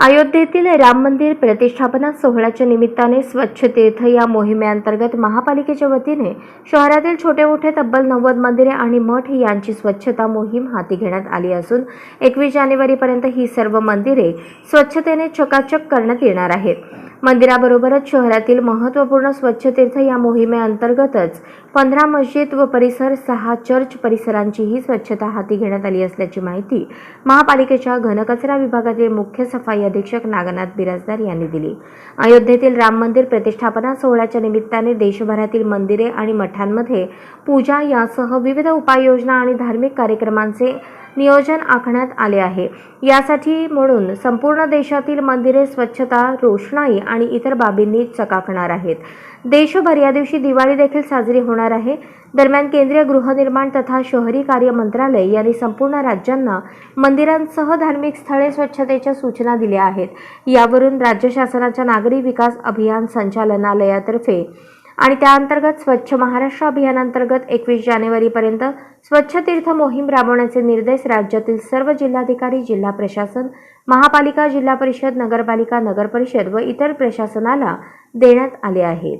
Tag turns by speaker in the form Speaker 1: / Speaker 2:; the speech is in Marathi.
Speaker 1: अयोध्येतील राम मंदिर प्रतिष्ठापना सोहळ्याच्या निमित्ताने स्वच्छ तीर्थ या मोहिमेअंतर्गत महापालिकेच्या वतीने शहरातील छोटे मोठे तब्बल नव्वद मंदिरे आणि मठ यांची स्वच्छता मोहीम हाती घेण्यात आली असून एकवीस जानेवारीपर्यंत ही सर्व मंदिरे स्वच्छतेने चकाचक करण्यात येणार आहेत. मंदिराबरोबरच शहरातील महत्त्वपूर्ण स्वच्छतीर्थ या मोहिमेअंतर्गतच पंधरा मस्जिद व परिसर सहा चर्च परिसरांचीही स्वच्छता हाती घेण्यात आली असल्याची माहिती महापालिकेच्या घनकचरा विभागातील मुख्य सफाई अधीक्षक नागनाथ बिराजदार यांनी दिली. अयोध्येतील राम मंदिर प्रतिष्ठापना सोहळ्याच्या निमित्ताने देशभरातील मंदिरे आणि मठांमध्ये पूजा यासह विविध उपाययोजना आणि धार्मिक कार्यक्रमांचे नियोजन आखण्यात आले आहे. यासाठी म्हणून संपूर्ण देशातील मंदिरे स्वच्छता रोषणाई आणि इतर बाबींनी चकाकणार आहेत. देशभर या दिवशी दिवाळी देखील साजरी होणार आहे. दरम्यान केंद्रीय गृहनिर्माण तथा शहरी कार्य मंत्रालय यांनी संपूर्ण राज्यांना मंदिरांसह धार्मिक स्थळे स्वच्छतेच्या सूचना दिल्या आहेत. यावरून राज्य शासनाच्या नागरी विकास अभियान संचालनालयातर्फे आणि त्याअंतर्गत स्वच्छ महाराष्ट्र अभियानांतर्गत एकवीस जानेवारीपर्यंत स्वच्छ तीर्थ मोहीम राबवण्याचे निर्देश राज्यातील सर्व जिल्हाधिकारी जिल्हा प्रशासन महापालिका जिल्हा परिषद नगरपालिका नगरपरिषद व इतर प्रशासनाला देण्यात आले आहेत.